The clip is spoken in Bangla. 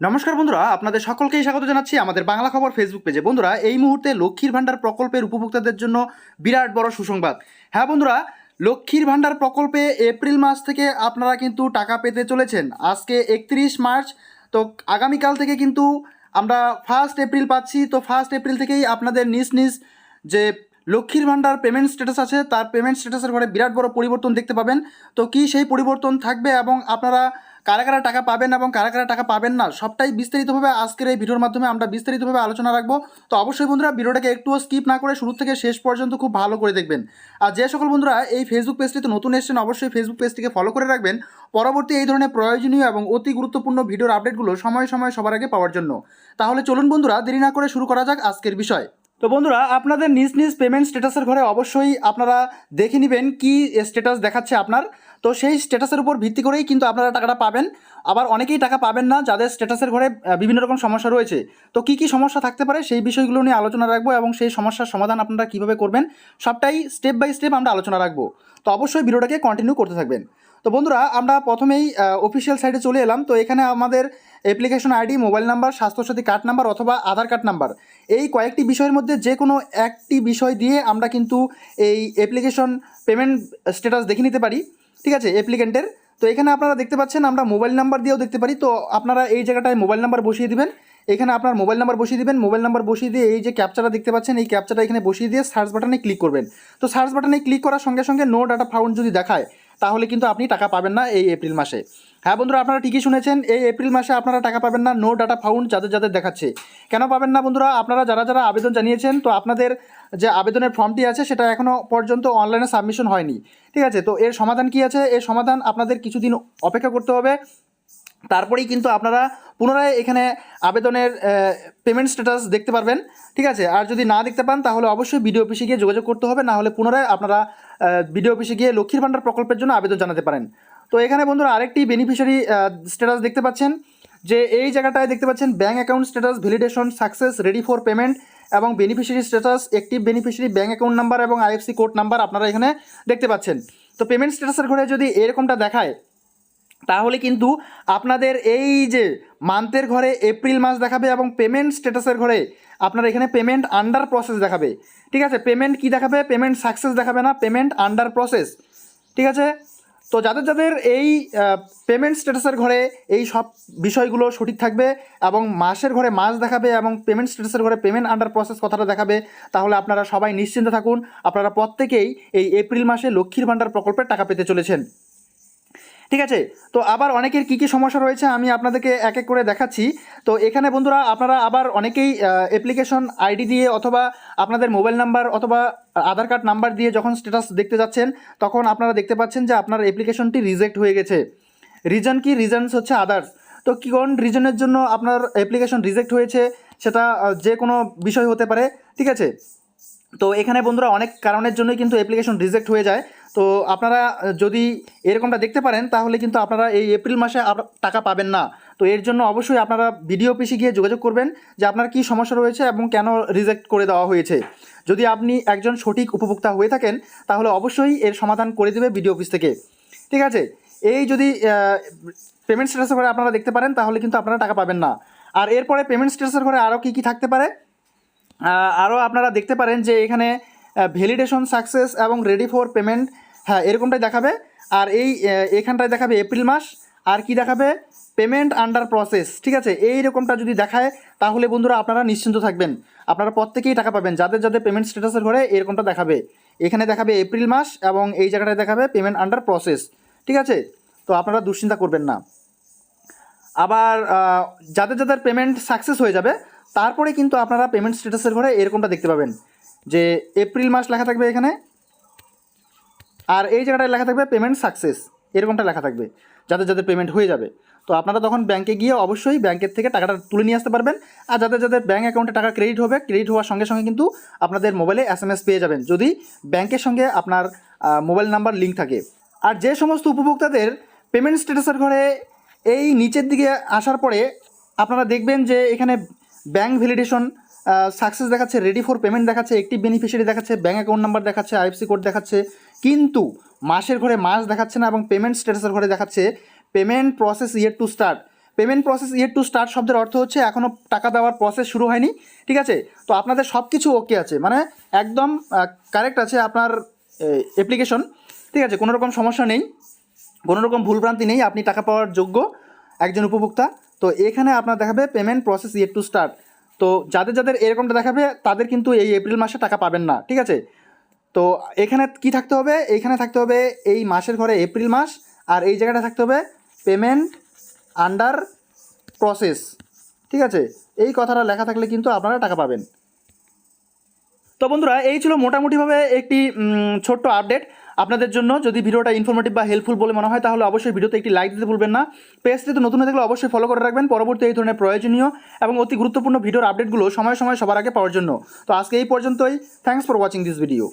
নমস্কার বন্ধুরা, আপনাদের সকলকেই স্বাগত জানাচ্ছি আমাদের বাংলা খবর ফেসবুক পেজে বন্ধুরা, এই মুহূর্তে লক্ষ্মীর ভাণ্ডার প্রকল্পের উপভোক্তাদের জন্য বিরাট বড় সুসংবাদ। হ্যাঁ বন্ধুরা, লক্ষ্মীর ভাণ্ডার প্রকল্পে এপ্রিল মাস থেকে আপনারা কিন্তু টাকা পেতে চলেছেন। আজকে একত্রিশ মার্চ, তো আগামীকাল থেকে কিন্তু আমরা ফার্স্ট এপ্রিল পাচ্ছি। তো ফার্স্ট এপ্রিল থেকেই আপনাদের নিজ নিজ যে লক্ষ্মীর ভাণ্ডার পেমেন্ট স্ট্যাটাস আছে, তার পেমেন্ট স্ট্যাটাসের ঘরে বিরাট বড় পরিবর্তন দেখতে পাবেন। তো কি সেই পরিবর্তন থাকবে এবং আপনারা কারা কারা টাকা পাবেন এবং কারা কারা টাকা পাবেন না, সবটাই বিস্তারিতভাবে আজকের এই ভিডিওর মাধ্যমে আমরা বিস্তারিতভাবে আলোচনা রাখব। তো অবশ্যই বন্ধুরা, ভিডিওটাকে একটুও স্কিপ না করে শুরু থেকে শেষ পর্যন্ত খুব ভালো করে দেখবেন। আর যে সকল বন্ধুরা এই ফেসবুক পেজটিতে নতুন এসেছেন, অবশ্যই ফেসবুক পেজটিকে ফলো করে রাখবেন। পরবর্তী এই ধরনের প্রয়োজনীয় এবং অতি গুরুত্বপূর্ণ ভিডিওর আপডেটগুলো সময় সময় সবার আগে পাওয়ার জন্য। তাহলে চলুন বন্ধুরা, দেরি না করে শুরু করা যাক আজকের বিষয়। তো বন্ধুরা, আপনাদের নিজ নিজ পেমেন্ট স্ট্যাটাসের ঘরে অবশ্যই আপনারা দেখে নেবেন কি স্ট্যাটাস দেখাচ্ছে আপনার। তো সেই স্ট্যাটাসের উপর ভিত্তি করেই কিন্তু আপনারা টাকাটা পাবেন। আবার অনেকেই টাকা পাবেন না, যাদের স্ট্যাটাসের ঘরে বিভিন্ন রকম সমস্যা রয়েছে। তো কি কি সমস্যা থাকতে পারে সেই বিষয়গুলো নিয়ে আলোচনা রাখব এবং সেই সমস্যার সমাধান আপনারা কীভাবে করবেন সবটাই স্টেপ বাই স্টেপ আমরা আলোচনা রাখব। তো অবশ্যই ভিডিওটাকে কন্টিনিউ করতে থাকবেন। তো বন্ধুরা, আমরা প্রথমেই অফিসিয়াল সাইটে চলে এলাম। তো এখানে আমাদের application ID mobile number Swasthyasathi card number অথবা আধার কার্ড নাম্বার এই কয়েকটি বিষয়ের মধ্যে যে কোনো একটি বিষয় দিয়ে আমরা কিন্তু এই অ্যাপ্লিকেশন পেমেন্ট স্ট্যাটাস দেখে নিতে পারি। ঠিক আছে অ্যাপ্লিকেন্টের তো এখানে আপনারা দেখতে পাচ্ছেন, আমরা মোবাইল নাম্বার দিয়েও দেখতে পারি। তো আপনারা এই জায়গাটায় মোবাইল নাম্বার বসিয়ে দিবেন। এখানে আপনার মোবাইল নাম্বার বসিয়ে দিবেন। মোবাইল নাম্বার বসিয়ে দিয়ে এই যে ক্যাপচাটা দেখতে পাচ্ছেন, এই ক্যাপচাটা এখানে বসিয়ে দিয়ে সার্চ বাটনে ক্লিক করবেন। তো সার্চ বাটনে ক্লিক করার সঙ্গে সঙ্গে নো ডাটা ফাউন্ড যদি দেখায়, তাহলে কিন্তু আপনি টাকা পাবেন না এই এপ্রিল মাসে। হ্যাঁ বন্ধুরা, আপনারা ঠিকই শুনেছেন, এই এপ্রিল মাসে আপনারা টাকা পাবেন না নো ডাটা ফাউন্ড যাদের যাদের দেখাচ্ছে। কেন পাবেন না বন্ধুরা? আপনারা যারা যারা আবেদন জানিয়েছেন, তো আপনাদের যে আবেদনের ফর্মটি আছে সেটা এখনও পর্যন্ত অনলাইনে সাবমিশন হয়নি। ঠিক আছে? তো এর সমাধান কি আছে? এর সমাধান আপনাদের কিছুদিন অপেক্ষা করতে হবে। তারপরেই কিন্তু আপনারা পুনরায় এখানে আবেদনের পেমেন্ট স্ট্যাটাস দেখতে পারবেন। ঠিক আছে? আর যদি না দেখতে পান, তাহলে অবশ্যই বিডিও অফিসে গিয়ে যোগাযোগ করতে হবে। না হলে পুনরায় আপনারা বিডিও অফিসে গিয়ে লক্ষ্মীর ভাণ্ডার প্রকল্পের জন্য আবেদন জানাতে পারেন। তো এখানে বন্ধুরা আরেকটি বেনিফিশিয়ারি স্ট্যাটাস দেখতে পাচ্ছেন। যে এই জায়গাটায় দেখতে পাচ্ছেন bank account status validation success ready for payment এবং beneficiary status active beneficiary bank account number এবং আইএফসি কোড নাম্বার আপনারা এখানে দেখতে পাচ্ছেন। তো পেমেন্ট স্ট্যাটাসের ঘরে যদি এরকমটা দেখায়, তাহলে কিন্তু আপনাদের এই যে মান্থের ঘরে এপ্রিল মাস দেখাবে এবং পেমেন্ট স্ট্যাটাসের ঘরে আপনার এখানে পেমেন্ট আন্ডার প্রসেস দেখাবে। ঠিক আছে? পেমেন্ট কি দেখাবে? পেমেন্ট সাকসেস দেখাবে না পেমেন্ট আন্ডার প্রসেস ঠিক আছে? তো যাদের যাদের এই পেমেন্ট স্ট্যাটাসের ঘরে এই সব বিষয়গুলো সঠিক থাকবে এবং মাসের ঘরে মাস দেখাবে এবং পেমেন্ট স্ট্যাটাসের ঘরে পেমেন্ট আন্ডার প্রসেস কথাটা দেখাবে, তাহলে আপনারা সবাই নিশ্চিন্তে থাকুন। আপনারা প্রত্যেকেই এই এপ্রিল মাসে লক্ষ্মীর ভাণ্ডার প্রকল্পের টাকা পেতে চলেছেন। ঠিক আছে? তো আবার অনেকের কী কী সমস্যা রয়েছে আমি আপনাদেরকে এক এক করে দেখাচ্ছি। তো এখানে বন্ধুরা আপনারা আবার অনেকেই অ্যাপ্লিকেশন আইডি দিয়ে অথবা আপনাদের মোবাইল নাম্বার অথবা আধার কার্ড নাম্বার দিয়ে যখন স্ট্যাটাস দেখতে যাচ্ছেন, তখন আপনারা দেখতে পাচ্ছেন যে আপনার অ্যাপ্লিকেশনটি রিজেক্ট হয়ে গেছে। রিজন কি? রিজনস হচ্ছে আদার্স তো কী কোন রিজনের জন্য আপনার অ্যাপ্লিকেশন রিজেক্ট হয়েছে? সেটা যে কোনো বিষয় হতে পারে, ঠিক আছে? তো এখানে বন্ধুরা অনেক কারণের জন্যই কিন্তু অ্যাপ্লিকেশন রিজেক্ট হয়ে যায়। তো আপনারা যদি এরকমটা দেখতে পারেন, তাহলে কিন্তু আপনারা এই এপ্রিল মাসে টাকা পাবেন না। তো এর জন্য অবশ্যই আপনারা বিডিও অফিসে গিয়ে যোগাযোগ করবেন যে আপনার কী সমস্যা রয়েছে এবং কেন রিজেক্ট করে দেওয়া হয়েছে। যদি আপনি একজন সঠিক উপভোক্তা হয়ে থাকেন, তাহলে অবশ্যই এর সমাধান করে দেবে বিডিও অফিস থেকে। ঠিক আছে? এই যদি পেমেন্ট স্ট্যাটাসের ঘরে আপনারা দেখতে পারেন, তাহলে কিন্তু আপনারা টাকা পাবেন না। আর এরপরে পেমেন্ট স্ট্যাটাসের ঘরে আরও কী কী থাকতে পারে? আরও আপনারা দেখতে পারেন যে এখানে ভ্যালিডেশন সাকসেস এবং রেডি ফর পেমেন্ট হ্যাঁ এরকমটাই দেখাবে। আর এই এখানটায় দেখাবে এপ্রিল মাস। আর কি দেখাবে? পেমেন্ট আন্ডার প্রসেস ঠিক আছে? এই রকমটা যদি দেখায়, তাহলে বন্ধুরা আপনারা নিশ্চিন্ত থাকবেন। আপনারা প্রত্যেকেই টাকা পাবেন। যাদের যাদের পেমেন্ট স্ট্যাটাসের ঘরে এরকমটা দেখাবে। এখানে দেখাবে এপ্রিল মাস এবং এই জায়গাটায় দেখাবে পেমেন্ট আন্ডার প্রসেস ঠিক আছে? তো আপনারা দুশ্চিন্তা করবেন না। আবার যাদের যাদের পেমেন্ট সাকসেস হয়ে যাবে, তারপরে কিন্তু আপনারা পেমেন্ট স্ট্যাটাসের ঘরে এরকমটা দেখতে পাবেন। যে এপ্রিল মাস লেখা থাকবে এখানে, আর এই জায়গাটায় লেখা থাকবে পেমেন্ট সাকসেস এরকমটা লেখা থাকবে যাদের যাদের পেমেন্ট হয়ে যাবে। তো আপনারা তখন ব্যাংকে গিয়ে অবশ্যই ব্যাংকের থেকে টাকাটা তুলে নিয়ে আসতে পারবেন, আর যাদের যাদের ব্যাঙ্ক অ্যাকাউন্টে টাকা ক্রেডিট হবে ক্রেডিট হওয়ার সঙ্গে সঙ্গে কিন্তু আপনাদের মোবাইলে এস পেয়ে যাবেন। যদি ব্যাংকের সঙ্গে আপনার মোবাইল নাম্বার লিঙ্ক থাকে। আর যে সমস্ত উপভোক্তাদের পেমেন্ট স্ট্যাটাসের ঘরে এই নিচের দিকে আসার পরে আপনারা দেখবেন যে এখানে ব্যাঙ্ক ভ্যালিডেশন সাকসেস দেখাচ্ছে রেডি ফর পেমেন্ট দেখাচ্ছে, একটি বেনিফিশিয়ারি দেখাচ্ছে ব্যাঙ্ক অ্যাকাউন্ট নাম্বার দেখাচ্ছে আইএফসি কোড দেখাচ্ছে। কিন্তু মাসের ঘরে মাস দেখাচ্ছে না এবং পেমেন্ট স্ট্যাটাসের ঘরে দেখাচ্ছে payment process yet to start payment process yet to start শব্দের অর্থ হচ্ছে এখনও টাকা দেওয়ার প্রসেস শুরু হয়নি, ঠিক আছে? তো আপনাদের সব কিছু ওকে আছে। মানে একদম কারেক্ট আছে আপনার অ্যাপ্লিকেশন ঠিক আছে? কোনো রকম সমস্যা নেই, কোনো রকম ভুলভ্রান্তি নেই, আপনি টাকা পাওয়ার যোগ্য একজন উপভোক্তা। তো এখানে আপনার দেখাবে payment process yet to start তো যাদের যাদের এরকমটা দেখাবে, তাদের কিন্তু এই এপ্রিল মাসে টাকা পাবেন না, ঠিক আছে? তো এখানে কি থাকতে হবে? এইখানে থাকতে হবে এই মাসের ঘরে এপ্রিল মাস, আর এই জায়গাটা থাকতে হবে পেমেন্ট আন্ডার প্রসেস ঠিক আছে? এই কথাটা লেখা থাকলে কিন্তু আপনারা টাকা পাবেন। তো বন্ধুরা, এই ছিল মোটামুটিভাবে একটি ছোট্ট আপডেট আপনাদের জন্য যদি ভিডিওটা ইনফরমেটিভ বা হেল্পফুল বলে মনে হয়, তাহলে অবশ্যই ভিডিওতে একটি লাইক দিতে ভুলবেন না। পেজটি তো নতুন থাকলে অবশ্যই ফলো করে রাখবেন। পরবর্তী এই ধরনের প্রয়োজনীয় এবং অতি গুরুত্বপূর্ণ ভিডিওর আপডেটগুলো সময় সময় সবার আগে পাওয়ার জন্য। তো আজকে এই পর্যন্তই। Thanks for watching this video